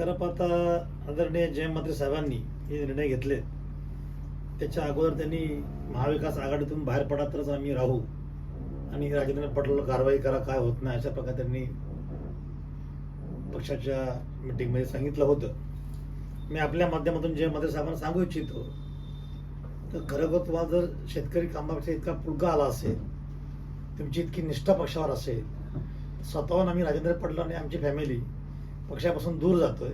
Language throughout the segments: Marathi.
खरं पाहता आदरणीय जयंत साहेबांनी हे निर्णय घेतले. त्याच्या अगोदर त्यांनी महाविकास आघाडीतून बाहेर पडा तरच आम्ही राहू. आणि राजेंद्र पाटलाला कारवाई करा काय होत नाही अशा प्रकारे त्यांनी पक्षाच्या मिटिंगमध्ये सांगितलं होतं. मी आपल्या माध्यमातून जयंत साहेबांना सांगू इच्छितो तर खरं तुम्हाला जर शेतकरी कामापेक्षा इतका पुलगा आला असेल तुमची इतकी निष्ठा पक्षावर असेल स्वतःहून आम्ही राजेंद्र पटला आणि आमची फॅमिली पक्षापासून दूर जातोय.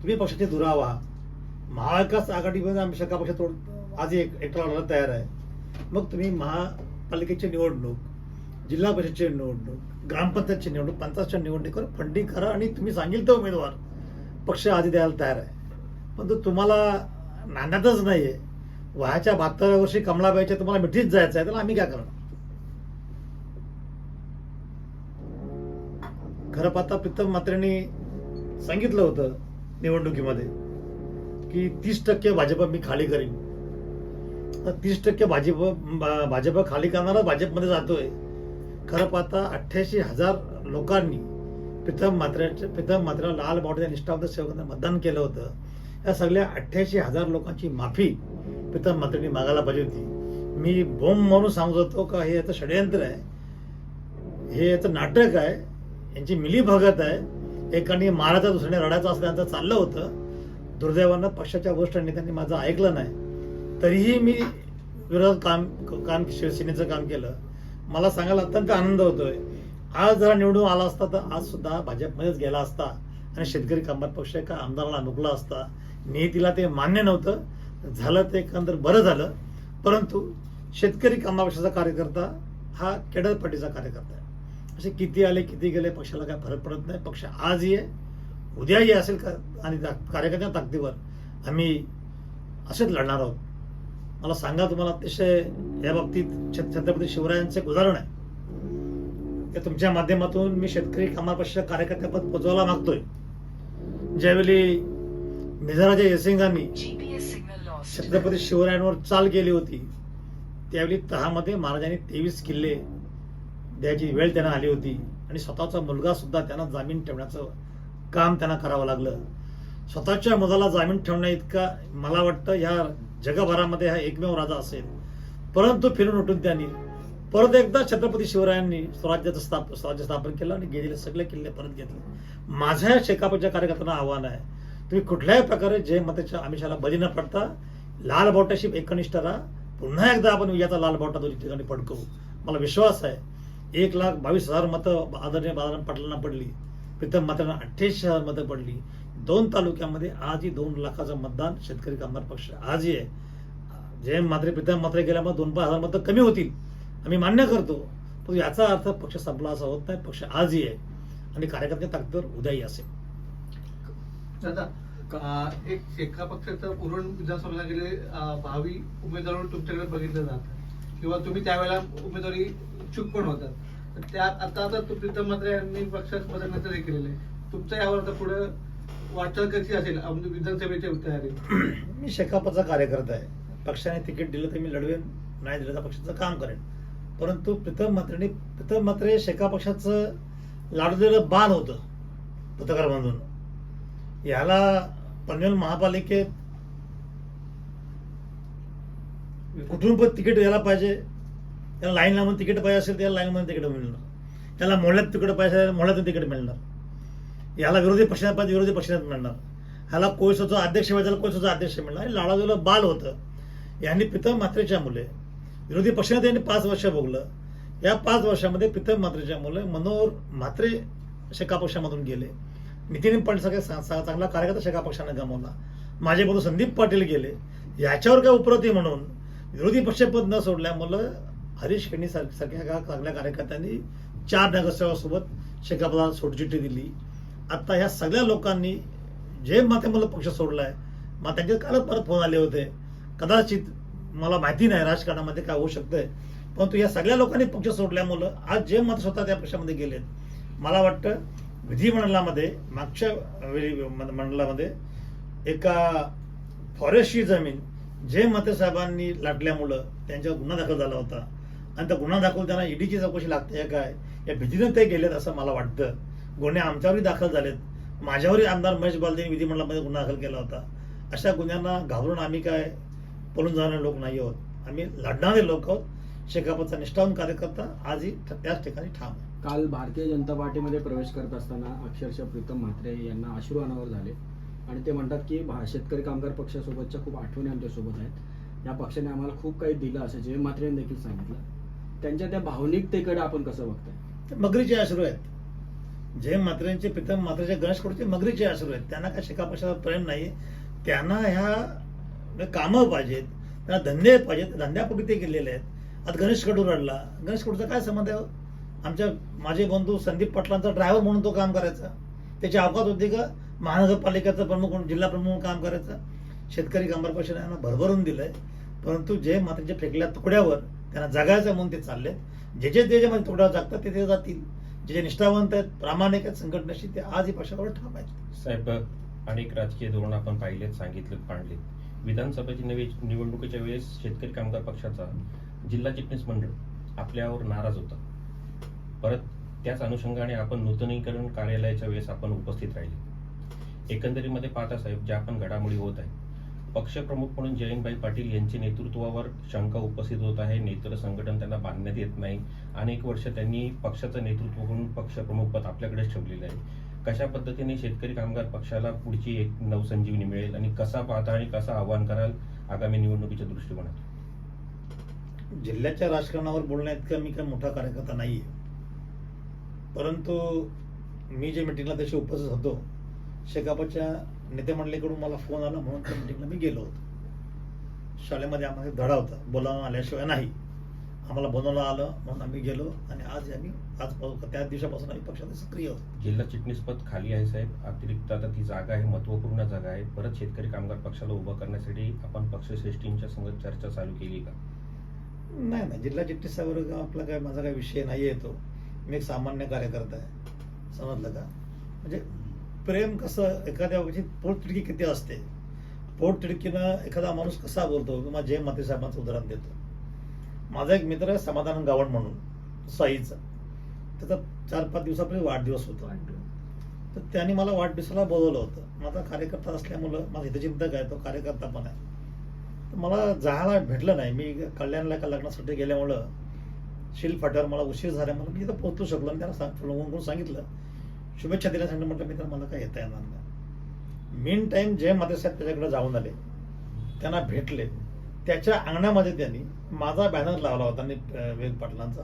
तुम्ही पक्षाचे दुरावा महाविकास आघाडीमध्ये आम्ही शका पक्ष तोड आज एक एकटा लढायला तयार आहे. मग तुम्ही महापालिकेची निवडणूक जिल्हा परिषदची निवडणूक ग्रामपंचायतची निवडणूक पंचायतच्या निवडणुकीवर फंडिंग करा आणि तुम्ही सांगेल तो उमेदवार पक्ष आधी द्यायला तयार आहे. पण तो तुम्हाला नांद्यातच नाहीये. वयाच्या बहात्तराव्या वर्षी कमलाबाईच्या तुम्हाला मिठीत जायचं आहे त्याला आम्ही काय करणार? खरं पाहता प्रीतम मात्रेंनी सांगितलं होतं निवडणुकीमध्ये की तीस टक्के भाजप मी खाली करीन. तीस टक्के भाजप भाजप खाली करणारा भाजपमध्ये जातोय. खरं पाहता अठ्ठ्याऐंशी हजार लोकांनी प्रीतम मात्रेच्या प्रीतम मात्रा लाल बावड्या निष्ठावंत सेवकांना मतदान केलं होतं. या सगळ्या अठ्ठ्याऐंशी हजार लोकांची माफी प्रीतम मात्रेंनी मागायला पाहिजे होती. मी बोंब म्हणून सांगत होतो का हे याचं षडयंत्र आहे. हे याचं नाटक आहे. यांची मिलीभगत आहे. एकाने मारायचा दुसऱ्याने रडायचं असं त्यांचं चाललं होतं. दुर्दैवानं पक्षाच्या वरिष्ठ नेत्यांनी माझं ऐकलं नाही. तरीही मी विरोधात काम काम शिवसेनेचं काम केलं. मला सांगायला अत्यंत आनंद होतोय. आज जरा निवडून आला असता तर आज सुद्धा भाजपमध्येच गेला असता आणि शेतकरी कामगार पक्ष एका आमदाराला नुकला असता. नेतीला ते मान्य नव्हतं. झालं ते एकंदर बरं झालं. परंतु शेतकरी कामगार पक्षाचा कार्यकर्ता हा केडरपट्टीचा कार्यकर्ता आहे. असे किती आले किती गेले पक्षाला काय फरक पडत नाही. पक्ष आजही आहे उद्याही असेल का? आणि त्या कार्यकर्त्या ताकदीवर आम्ही असेच लढणार आहोत. मला सांगा तुम्हाला अतिशय या बाबतीत छत- छत्रपती शिवरायांचं एक उदाहरण आहे. ते तुमच्या माध्यमातून मी शेतकरी कामार पक्षाच्या कार्यकर्त्यापद पोचवायला मागतोय. ज्यावेळी मिझाराच्या यसिंगांनी. छत्रपती शिवरायांवर चाल केली होती त्यावेळी तहामध्ये महाराजांनी तेवीस किल्ले द्यायची वेळ त्यांना आली होती. आणि स्वतःचा मुलगा सुद्धा त्यांना जामीन ठेवण्याचं काम त्यांना करावं लागलं. स्वतःच्या मुलाला जामीन ठेवण्या इतका मला वाटतं ह्या जगभरामध्ये हा एकमेव राजा असेल. परंतु फिरून उठून त्यांनी परत एकदा छत्रपती शिवरायांनी स्वराज्याचं स्थाप स्वराज्य स्थापन केलं आणि गेलेले सगळे किल्ले परत घेतले. माझ्या या शेकापच्या कार्यकर्त्यांना आव्हान आहे. तुम्ही कुठल्याही प्रकारे जे मतेच्या आमिषाला बळी न पडता लाल बावट्याशी एकनिष्ठ राहा. पुन्हा एकदा आपण विजयाचा लाल बावटा दोन्ही ठिकाणी पडकवू. मला विश्वास आहे एक लाख बावीस हजार मतं आदरणीय बाळाराम पाटलांना पडली. प्रीतम मात्र अठ्ठ्याऐंशी हजार मतं पडली. दोन तालुक्यामध्ये आजही दोन लाखाचं मतदान शेतकरी कामगार पक्ष आजही आहे. जे मात्रे प्रीतम मात्रे गेल्यामुळे दोन पाच हजार मतं कमी होतील. आम्ही मान्य करतो. पण याचा अर्थ पक्ष संपला असा होत नाही. पक्ष आजही आहे. आणि कार्यकर्ते ताकदीवर उद्याही असेल एक एका पक्षाचं उरण विधानसभेला गेले भावी उमेदवार तुमच्याकडे बघितलं जातं. किंवा तुम्ही त्यावेळेला उमेदवारी इच्छुक पण होतात. त्या त्यात आता आता तू प्रीतम मात्र यांनी पक्षात बदलण्याचं हे केलेलं आहे. तुमचं यावर आता पुढे वाटचाल कशी असेल? विधानसभेच्या तयारी. मी शेकापचा कार्यकर्ता आहे. पक्षाने तिकीट दिलं तर मी लढवेन नाही दिलं तर पक्षाचं काम करेन. परंतु प्रीतम मात्रेने प्रीतम मात्रे शेका पक्षाचं लाडलेलं बाण होतं पत्रकार म्हणून याला पनवेल महापालिकेत कुठून पण तिकीट द्यायला पाहिजे त्याला लाईन लावून तिकीट पाहिजे असेल त्याला लाईनमध्ये तिकीट मिळणार. त्याला मोहळ्यात तिकीट पाहिजे असेल मोहळ्यातून तिकीट मिळणार. याला विरोधी पक्षात पाहिजे विरोधी पक्षात मिळणार. ह्याला कोळसाचा अध्यक्ष पाहिजे त्याला कोळसाचा अध्यक्ष मिळणार. लाडाजूला बाल होतं. यांनी प्रीतम मात्रेच्या मुले विरोधी पक्षाने त्यांनी पाच वर्ष भोगलं. या पाच वर्षामध्ये प्रीतम मात्रेच्या मुले मनोहर म्हात्रे शेका पक्षामधून गेले. नितीन पाटील सगळ्या चांगला कार्यकर्ता शेका पक्षाने गमावला. माझे बंधू संदीप पाटील गेले. याच्यावर काय उपरती म्हणून विरोधी पक्षपद न सोडल्यामुळं हरीश यांनी सार- सारख्या चांगल्या कार्यकर्त्यांनी चार नगरसेवकासोबत शेखापला सोडचिठ्ठी दिली. आता ह्या सगळ्या लोकांनी जे माते मला पक्ष सोडलाय मग त्यांचे कालच परत फोन आले होते. कदाचित मला माहिती नाही राजकारणामध्ये काय होऊ शकतंय परंतु या सगळ्या लोकांनी पक्ष सोडल्यामुळं आज जे मत स्वतः त्या पक्षामध्ये गेलेत. मला वाटतं विधिमंडळामध्ये मागच्या वेळी मंडळामध्ये एका फॉरेस्टची जमीन जे मते साहेबांनी लाटल्यामुळं त्यांच्यावर गुन्हा दाखल झाला होता. आणि त्या गुन्हा दाखवताना त्यांना ईडीची चौकशी लागते काय? या भीतीनं ते गेलेत असं मला वाटतं. गुन्हे आमच्यावरही दाखल झालेत. माझ्यावरही आमदार महेश बालदेने विधिमंडळामध्ये गुन्हा दाखल केला होता. अशा गुन्ह्यांना घाबरून आम्ही काय? पळून जाणारे लोक नाही आहोत. आम्ही लढणारे लोक आहोत. शेकापचा निष्ठावून कार्यकर्ता आजही त्याच ठिकाणी ठाम आहे. काल भारतीय जनता पार्टीमध्ये प्रवेश करत असताना अक्षरशः प्रीतम म्हात्रे यांना अश्रू अनावर झाले. आणि ते म्हणतात की भा शेतकरी कामगार पक्षासोबतच्या खूप आठवणी आमच्यासोबत आहेत. या पक्षाने आम्हाला खूप काही दिलं असं जय म्हात्रेने देखील सांगितलं. त्यांच्या त्या भावनिकतेकडे आपण कसं बघताय? ते मगरीचे अश्रू आहेत. जे मात्रेंचे पितम मात्रेचे गणेश कडूचे मगरीचे आश्रू आहेत. त्यांना काय शिकापशाला प्रेम नाही त्यांना ह्या म्हणजे कामं पाहिजेत. त्यांना धंदे पाहिजेत. धंद्यापोटी ते गेलेले आहेत. आता गणेश कडू रडला. गणेश कडूचा काय संबंध आहे हो? आमच्या माझे बंधू संदीप पाटलांचा ड्रायव्हर म्हणून तो काम करायचा. त्याची अवकात होती का? महानगरपालिकेचा प्रमुख म्हणून जिल्हा प्रमुख म्हणून काम करायचा. शेतकरी कामगार पक्षाने यांना भरभरून दिलंय. परंतु जे मातेच्या फेकल्या तुकड्यावर त्यांना जगायचं म्हणून ते चालले जे जे त्याच्यामध्ये तुकड्यावर जागतात ते ते जातील. जे जे निष्ठावंत आहेत प्रामाणिक आहेत संघटनेशी ते आजही पक्षावर ठाम आहेत. साहेब अनेक राजकीय धोरण आपण पाहिलेत सांगितलेत मांडले विधानसभेची नवी निवडणुकीच्या वेळेस शेतकरी कामगार पक्षाचा जिल्हा चिटणीस मंडळ आपल्यावर नाराज होता. परत त्याच अनुषंगाने आपण नूतनीकरण कार्यालयाच्या वेळेस आपण उपस्थित राहिले. एकंदरीमध्ये पाहता साहेब ज्या आपण घडामोडी होत आहे पक्षप्रमुख म्हणून जयंतभाई पाटील यांच्या नेतृत्वावर शंका उपस्थित होत आहे. नेतृत्व संघटन त्यांना बांधण्यात येत नाही. अनेक वर्ष त्यांनी पक्षाचं नेतृत्व करून पक्षप्रमुख पद आपल्याकडेच ठेवलेलं आहे. कशा पद्धतीने शेतकरी कामगार पक्षाला पुढची एक नवसंजीवनी मिळेल आणि कसा पाहता आणि कसा आव्हान कराल आगामी निवडणुकीच्या दृष्टिकोनातून? जिल्ह्याच्या राजकारणावर बोलण्याइतका मी काही मोठा कार्यकर्ता आहे परंतु मी जे मिटिंगला तशी उपस्थित होतो शेकापच्या नेतेमंडळीकडून मला फोन आला म्हणून त्या मिटिंगला मी गेलो होतो. शाळेमध्ये आम्हाला धडा होता बोलावून आल्याशिवाय नाही. आम्हाला बोलावलं आलं म्हणून आम्ही गेलो आणि आज आम्ही आज त्याच दिवसापासून आम्ही पक्षात सक्रिय होतो. जिल्हा चिटणीस पद खाली आहे साहेब. अतिरिक्त आता ती जागा आहे महत्त्वपूर्ण जागा आहे. परत शेतकरी कामगार पक्षाला उभं करण्यासाठी आपण पक्षश्रेष्ठींच्या संग चर्चा चालू केली का? नाही नाही. जिल्हा चिटणीसावर आपला काय माझा काही विषय नाही येतो मी एक सामान्य कार्यकर्ता आहे. समजलं का? म्हणजे प्रेम कसं एखाद्या पोटतिडकी किती असते? पोटतिडकीनं एखादा माणूस कसा बोलतो? किंवा जय माते साहेबांचं उदाहरण देतो. माझा एक मित्र आहे समाधान गावण म्हणून साईचा. त्याचा चार पाच दिवसापूर्वी वाढदिवस होता. तर त्यांनी मला वाढदिवसाला बोलवलं होतं. माझा कार्यकर्ता असल्यामुळं माझा हितचिंतक आहे तो कार्यकर्ता पण आहे. तर मला जायला भेटलं नाही. मी कल्याणला एका लग्नासाठी गेल्यामुळं शिल फाट्यावर मला उशीर झाल्यामुळे मी इथं पोहोचू शकलो आणि त्यांना सांग फोन करून सांगितलं. शुभेच्छा दिल्या सांगितलं म्हटलं मी तर मला काय येता येणार नाही मेन टाइम जय माते साहेब त्याच्याकडे जाऊन आले त्यांना भेटले. त्याच्या अंगणामध्ये त्यांनी माझा बॅनर लावला होता आणि विवेक पाटलांचा.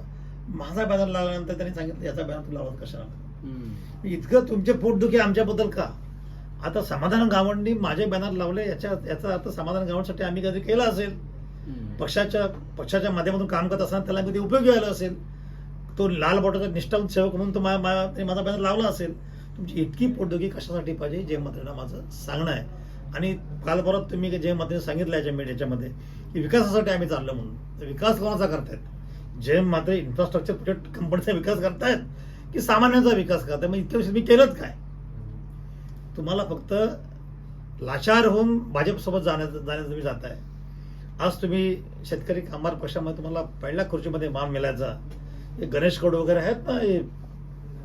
माझा बॅनर लावल्यानंतर त्यांनी सांगितलं याचा बॅनर तू लावत कशाला? इतकं तुमचे पोटदुखी आमच्याबद्दल का? आता समाधान गावंनी माझे बॅनर लावले याच्या याचा अर्थ समाधान गावांसाठी आम्ही कधी केला असेल? पक्षाच्या पक्षाच्या माध्यमातून काम करत असताना त्याला कधी उपयोगी आला असेल? तो लाल बॉटरचा निष्ठावंत सेवक म्हणून तो माझा बॅनर लावला असेल तुमची इतकी पोटदुखी कशासाठी पाहिजे जे मंत्र्यांना माझं सांगणं आहे? आणि काल परत तुम्ही जे मंत्र्यांनी सांगितलं याच्या मीडियाच्यामध्ये की विकासासाठी आम्ही चाललो म्हणून विकास कोणाचा करतायत? जे मात्र इन्फ्रास्ट्रक्चर प्रोजेक्ट कंपनीचा विकास करतायत की सामान्यांचा विकास करतायत? मग इतक्या वर्षी मी केलंच काय? तुम्हाला फक्त लाचार होऊन भाजपसोबत जाण्याचं जाण्याचं तुम्ही जाताय. आज तुम्ही शेतकरी कामगार पक्षामध्ये तुम्हाला पहिल्या खुर्चीमध्ये मान मिळायचा. गणेश कड वगैरे आहेत ना हे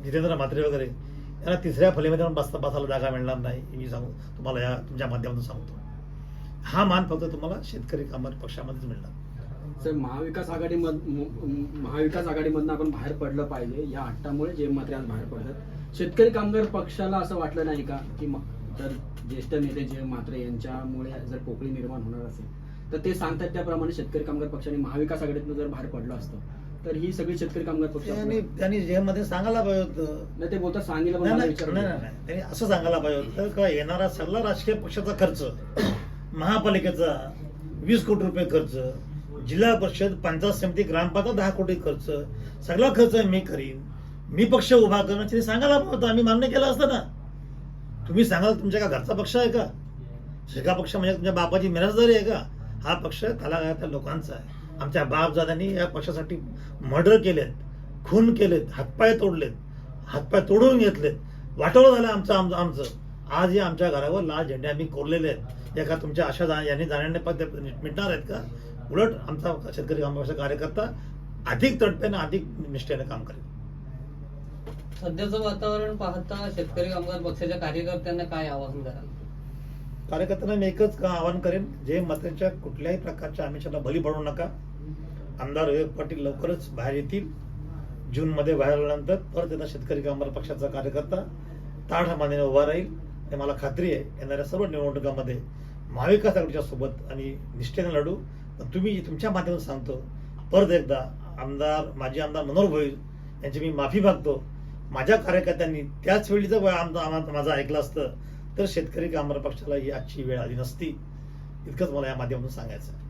जितेंद्र म्हात्रे वगैरे यांना तिसऱ्या फलेमध्ये पण बसता बसायला जागा मिळणार नाही मी सांगू तुम्हाला या तुमच्या माध्यमातून सांगतो. हा मान फक्त तुम्हाला शेतकरी कामगार पक्षामध्येच मिळणार. सर महाविकास आघाडी महाविकास आघाडीमधनं आपण बाहेर पडलं पाहिजे या हट्टामुळे जे मात्र आज बाहेर पडतात. शेतकरी कामगार पक्षाला असं वाटलं नाही का की म- जर ज्येष्ठ नेते जे मात्रे यांच्यामुळे जर पोकळी निर्माण होणार असेल तर ते सांगतात त्याप्रमाणे शेतकरी कामगार पक्षाने महाविकास आघाडीतनं जर बाहेर पडलं असतं तर ही सगळी शेतकरी कामगार पक्ष त्यांनी त्यांनी जेमध्ये सांगायला पाहिजे होतं. नाही ते बोलतात सांगितलं पण नाही मला नाही विचारलं नाही, नाही. त्यांनी असं सांगायला पाहिजे होतं का येणारा सगळा राजकीय पक्षाचा खर्च महापालिकेचा वीस कोटी रुपये खर्च जिल्हा परिषद पंचायत समिती ग्रामपंचायत दहा कोटी खर्च सगळा खर्च मी करीन मी पक्ष उभा करणं ते सांगायला पाहिजे होतं. आम्ही मान्य केलं असतं ना. तुम्ही सांगाल तुमच्या का घरचा पक्ष आहे का? शेका पक्ष म्हणजे तुमच्या बापाची मिराजदारी आहे का? हा पक्ष त्या लोकांचा आहे. आमच्या बापजादांनी या पक्षासाठी मर्डर केलेत खून केलेत हातपाय तोडलेत हातपाय तोडून घेतलेत. वाटोळं झालं आमचं आमचं आमचं. आजही आमच्या घरावर लाल झेंडे आम्ही कोरलेले आहेत. या का तुमच्या अशा जा यांनी जाण्याने पण ते मिटणार आहेत का? उलट आमचा शेतकरी कामगारचा कार्यकर्ता अधिक तडप्याने अधिक निष्ठेने काम करेल. सध्याचं वातावरण पाहता शेतकरी कामगार पक्षाच्या कार्यकर्त्यांना काय आवाहन कराल? कार्यकर्त्यांना मी एकच का आवाहन करेन जे मतांच्या कुठल्याही प्रकारच्या आमिषाला बली पडू नका. आमदार विवेक पाटील लवकरच बाहेर येतील. जूनमध्ये बाहेर आल्यानंतर परत एकदा शेतकरी कामगार पक्षाचा कार्यकर्ता ताठामानेने उभा राहील. हे मला खात्री आहे. येणाऱ्या सर्व निवडणुकांमध्ये महाविकास आघाडीच्या सोबत आणि निष्ठेने लढू. पण तुम्ही तुमच्या माध्यमातून सांगतो परत एकदा आमदार माजी आमदार मनोहर भोईर यांची मी माफी मागतो. माझ्या कार्यकर्त्यांनी त्याच वेळी जर आमदार माझं ऐकलं असतं तर शेतकरी कामगार पक्षाला ही आजची वेळ आली नसती. इतकंच मला या माध्यमातून सांगायचं